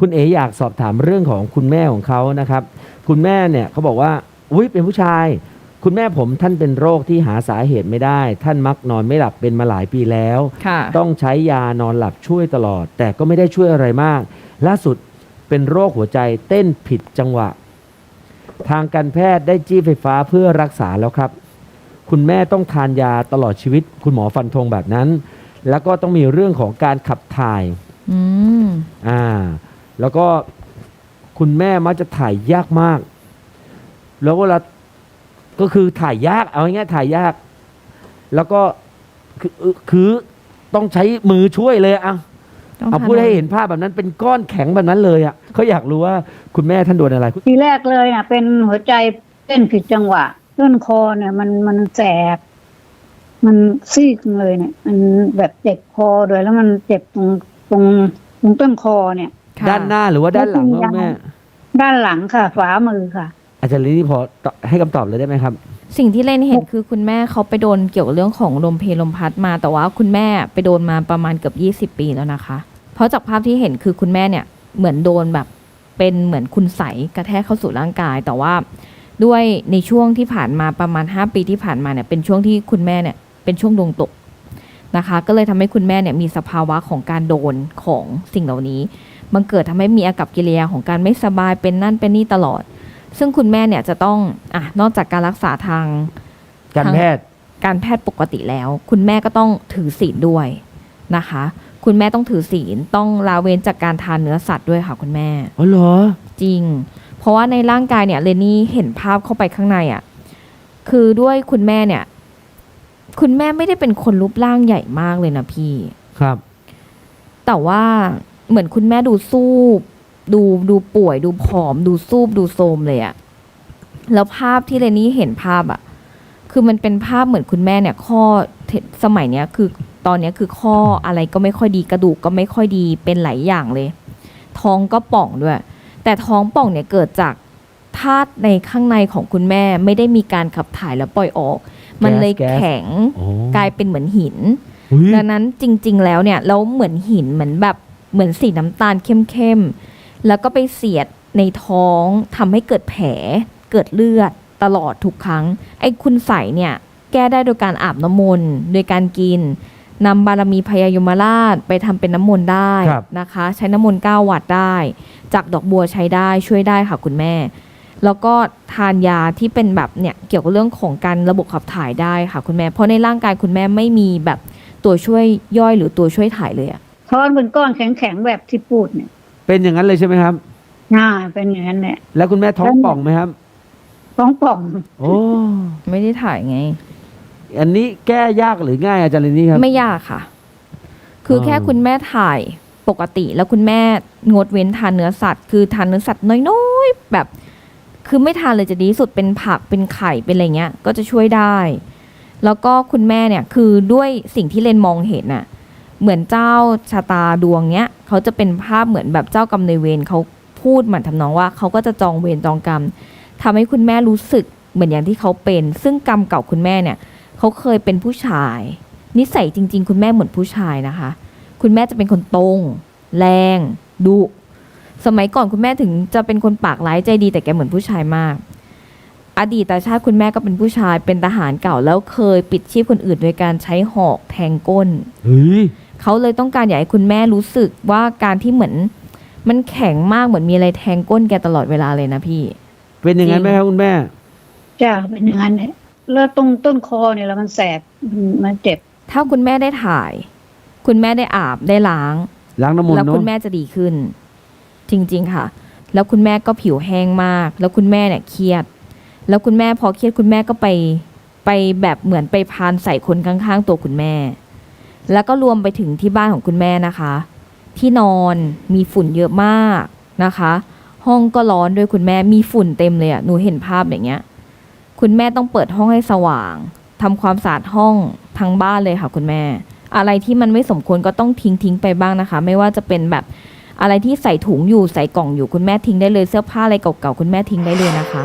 คุณเออยากสอบถามเรื่องของคุณแม่ของเขานะครับ คุณแม่เนี่ยเขาบอกว่าอุ้ยเป็นผู้ชาย คุณแม่ผมท่านเป็นโรคที่หาสาเหตุไม่ได้ ท่านมักนอนไม่หลับเป็นมาหลายปีแล้ว ค่ะ ต้องใช้ยานอนหลับช่วยตลอด แต่ก็ไม่ได้ช่วยอะไรมาก ล่าสุดเป็นโรคหัวใจเต้นผิดจังหวะ ทางการแพทย์ได้จี้ไฟฟ้าเพื่อรักษาแล้วครับ คุณแม่ต้องทานยาตลอดชีวิต คุณหมอฟันธงแบบนั้น แล้วก็ต้องมีเรื่องของการขับถ่าย อืม อ่า แล้วก็คุณแม่มักจะถ่ายยากมาก แล้วเวลาก็คือถ่ายยากเอาง่ายๆถ่ายยาก แล้วก็คือคือต้องใช้มือช่วยเลยอะต้องเอาทานพูดให้เห็นภาพแบบนั้นเป็นก้อนแข็งแบบนั้นเลยอะเขาอยากรู้ว่าคุณแม่ท่านโดนอะไรทีแรกเลยน่ะ เป็นหัวใจเต้นผิดจังหวะต้นคอเนี่ย มันมันแสบมันซีกเลยเนี่ย มันแบบเจ็บคอด้วยแล้วมันเจ็บตรงตรงตรงต้นคอเนี่ยค่ะ ด้านหน้าหรือว่าด้านหลังแล้วคุณคุณแม่ยายด้านหลังค่ะฝามือค่ะ อาจารย์ลินี่พอตให้คำตอบเลยได้ไหมครับ สิ่งที่เล่นเห็นคือคุณแม่เขาไปโดนเกี่ยวกับเรื่องของลมเพลลมพัดมา แต่ว่าคุณแม่ไปโดนมาประมาณเกือบ20ปีแล้วนะคะ เพราะจากภาพที่เห็นคือคุณแม่เนี่ยเหมือนโดนแบบเป็นเหมือนคุณใสยกระแทกเข้าสู่ร่างกาย แต่ว่าด้วยในช่วงที่ผ่านมาประมาณ 5 ปีที่ผ่านมาเนี่ยเป็นช่วงที่คุณแม่เนี่ยเป็นช่วงดวงตกนะคะ ก็เลยทำให้คุณแม่เนี่ยมีสภาวะของการโดนของสิ่งเหล่านี้ บังเกิดทำให้มีอากับกิริยาของการไม่สบายเป็นนั่นเป็นนี่ตลอด ซึ่งคุณแม่เนี่ยจะต้องอะนอกจากการรักษาทางการแพทย์การแพทย์ปกติแล้ว คุณแม่ก็ต้องถือศีลด้วยนะคะ คุณแม่ต้องถือศีลต้องลาเว้นจากการทานเนื้อสัตว์ด้วยค่ะคุณแม่อ๋อเหรอจริง เพราะว่าในร่างกายเนี่ยเรนนี่เห็นภาพเข้าไปข้างในอะ่ะคือด้วยคุณแม่เนี่ย คุณแม่ไม่ได้เป็นคนรูปร่างใหญ่มากเลยนะพี่ครับ แต่ว่า เหมือนคุณแม่ดูซูบดูดูป่วย ดูผอม ดูซูบดูโทรมเลยอะแล้วภาพที่เรนนี่เห็นภาพอะคือมันเป็นภาพเหมือนคุณแม่เนี่ย ข้อเทสมัยเนี้ยคือตอนเนี้ยคือข้ออะไรก็ไม่ค่อยดีกระดูกก็ไม่ค่อยดีเป็นหลายอย่างเลย ท้องก็ป่องด้วย แต่ท้องป่องเนี่ยเกิดจากธาตุในข้างในของคุณแม่ไม่ได้มีการขับถ่ายแล้วปล่อยออก มันเลยแก๊สแข็งโอ้กลายเป็นเหมือนหินอุ๊ยดังนั้นจริง ๆ แล้วเนี่ยแล้วเหมือนหินเหมือนแบบ เหมือนสีน้ำตาลเข้มๆ แล้วก็ไปเสียดในท้องทำให้เกิดแผล เกิดเลือดตลอดทุกครั้ง ไอ้คุณใสเนี่ย แก้ได้โดยการอาบน้ำมนต์โดยการกินนำบารมีพยายมราชไปทำเป็นน้ำมนต์ได้ครับนะคะ ใช้น้ำมนต์9วัตต์ได้ จากดอกบัวใช้ได้ช่วยได้ค่ะคุณแม่ แล้วก็ทานยาที่เป็นแบบเนี่ยเกี่ยวกับเรื่องของการระบบขับถ่ายได้ค่ะคุณแม่ เพราะในร่างกายคุณแม่ไม่มีแบบตัวช่วยย่อยหรือตัวช่วยถ่ายเลยอะ ท้อนเป็นก้อนแข็งๆแบบที่พูดเนี่ยเป็นอย่างนั้นเลยใช่ไหมครับน่าเป็นอย่างนั้นแหละแล้วคุณแม่ท้องป่องไหมครับ ท้องป่อง โอ้ไม่ได้ถ่ายไง อันนี้แก้ยากหรือง่ายอาจารย์ลินี่ครับ ไม่ยากค่ะ คือออแค่คุณแม่ถ่ายปกติ แล้วคุณแม่งดเว้นทานเนื้อสัตว์คือทานเนื้อสัตว์น้อยๆแบบ คือไม่ทานเลยจะดีที่สุดเป็นผักเป็นไข่เป็นอะไรเงี้ย ก็จะช่วยได้ แล้วก็คุณแม่เนี่ยคือด้วยสิ่งที่เลนมองเห็นน่ะ เหมือนเจ้าชะตาดวงเนี้ยเขาจะเป็นภาพเหมือนแบบเจ้ากรรมในเวรเขาพูดเหมือนทำนองว่าเขาก็จะจองเวรจองกรรมทำให้คุณแม่รู้สึกเหมือนอย่างที่เขาเป็น ซึ่งกรรมเก่าคุณแม่เนี่ยเขาเคยเป็นผู้ชาย นิสัยจริง ๆ คุณแม่เหมือนผู้ชายนะคะ คุณแม่จะเป็นคนตรง แรงดุสมัยก่อนคุณแม่ถึงจะเป็นคนปากร้ายใจดีแต่แกเหมือนผู้ชายมาก อดีตชาติคุณแม่ก็เป็นผู้ชายเป็นทหารเก่าแล้วเคยปิดชีพคนอื่นโดยการใช้หอกแทงก้นเฮ้ย เขาเลยต้องการอยากให้คุณแม่รู้สึกว่าการที่เหมือน มันแข็งมากเหมือนมีอะไรแทงก้นแกตลอดเวลาเลยนะพี่ เป็นอย่างนั้นไหมครับคุณแม่จ้าเป็นอย่างนั้นแหละแล้วตรงต้นคอเนี่ยแล้วมันแสบมันมันเจ็บ ถ้าคุณแม่ได้ถ่าย คุณแม่ได้อาบได้ล้างล้างน้ำมนต์แล้วเนาะคุณแม่จะดีขึ้น จริง ๆ ค่ะ แล้วคุณแม่ก็ผิวแห้งมาก แล้วคุณแม่เนี่ยเครียด แล้วคุณแม่พอเครียดคุณแม่ก็ไป ไปแบบเหมือนไปพานใส่คนข้างๆ ตัวคุณแม่ แล้วก็รวมไปถึงที่บ้านของคุณแม่นะคะ ที่นอนมีฝุ่นเยอะมากนะคะ ห้องก็ร้อนด้วยคุณแม่มีฝุ่นเต็มเลยอะหนูเห็นภาพอย่างเงี้ย คุณแม่ต้องเปิดห้องให้สว่างทำความสะอาดห้องทั้งบ้านเลยค่ะ คุณแม่ อะไรที่มันไม่สมควรก็ต้องทิ้งทิ้งไปบ้างนะคะ ไม่ว่าจะเป็นแบบอะไรที่ใส่ถุงอยู่ใส่กล่องอยู่คุณแม่ทิ้งได้เลยเสื้อผ้าอะไรเก่าๆคุณแม่ทิ้งได้เลยนะคะ